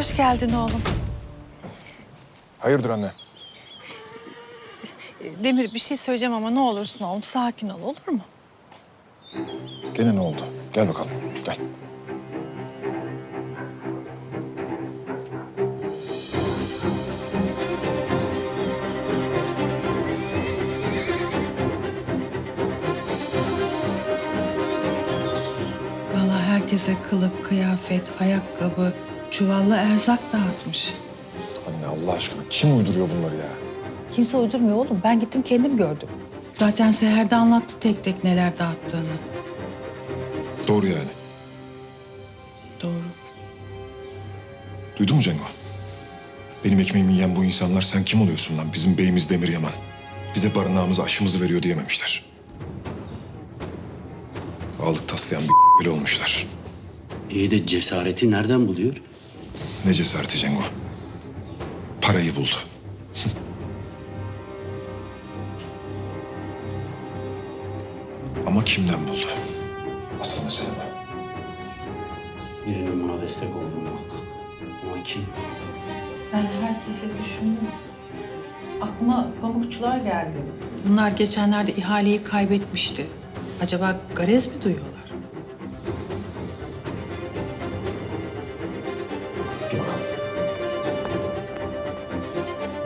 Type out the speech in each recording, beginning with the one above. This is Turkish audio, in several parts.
Hoş geldin oğlum. Hayırdır anne? Demir bir şey söyleyeceğim ama ne olursun oğlum sakin ol olur mu? Gene ne oldu? Gel bakalım, gel. Vallahi herkese kılık, kıyafet, ayakkabı, çuvalla erzak dağıtmış. Anne Allah aşkına kim uyduruyor bunları ya? Kimse uydurmuyor oğlum. Ben gittim kendim gördüm. Zaten Seher de anlattı tek tek neler dağıttığını. Doğru yani. Doğru. Duydun mu Cengo? Benim ekmeğimi yiyen bu insanlar sen kim oluyorsun lan? Bizim beyimiz Demir Yaman. Bize barınağımızı, aşımızı veriyor diyememişler. Ağlık taslayan bir bile olmuşlar. İyi de cesareti nereden buluyor? Ne cesareti Cengo. Parayı buldu. Ama kimden buldu? Asıl mesele bu. Birinin buna destek olduğunu muhakkak. Ama kim? Ben herkese düşündüm. Aklıma pamukçular geldi. Bunlar geçenlerde ihaleyi kaybetmişti. Acaba garez mi duyuyorlar?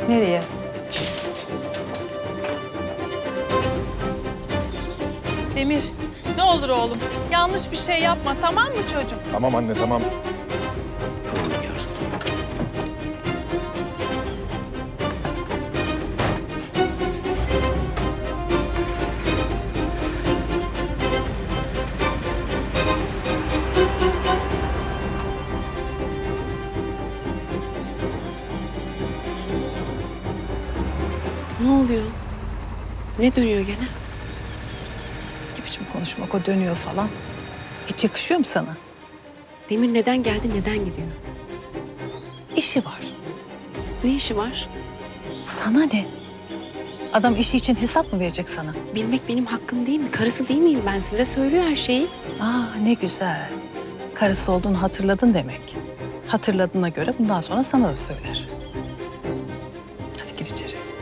Nereye? Demir, ne olur oğlum. Yanlış bir şey yapma tamam mı çocuğum? Tamam anne tamam. Ne oluyor? Ne dönüyor gene? Ne biçim konuşmak o dönüyor falan. Hiç yakışıyor mu sana? Demir neden geldi, neden gidiyor? İşi var. Ne işi var? Sana ne? Adam işi için hesap mı verecek sana? Bilmek benim hakkım değil mi? Karısı değil miyim ben? Size söylüyor her şeyi. Aa ne güzel. Karısı olduğunu hatırladın demek. Hatırladığına göre bundan sonra sana da söyler. Hadi gir içeri.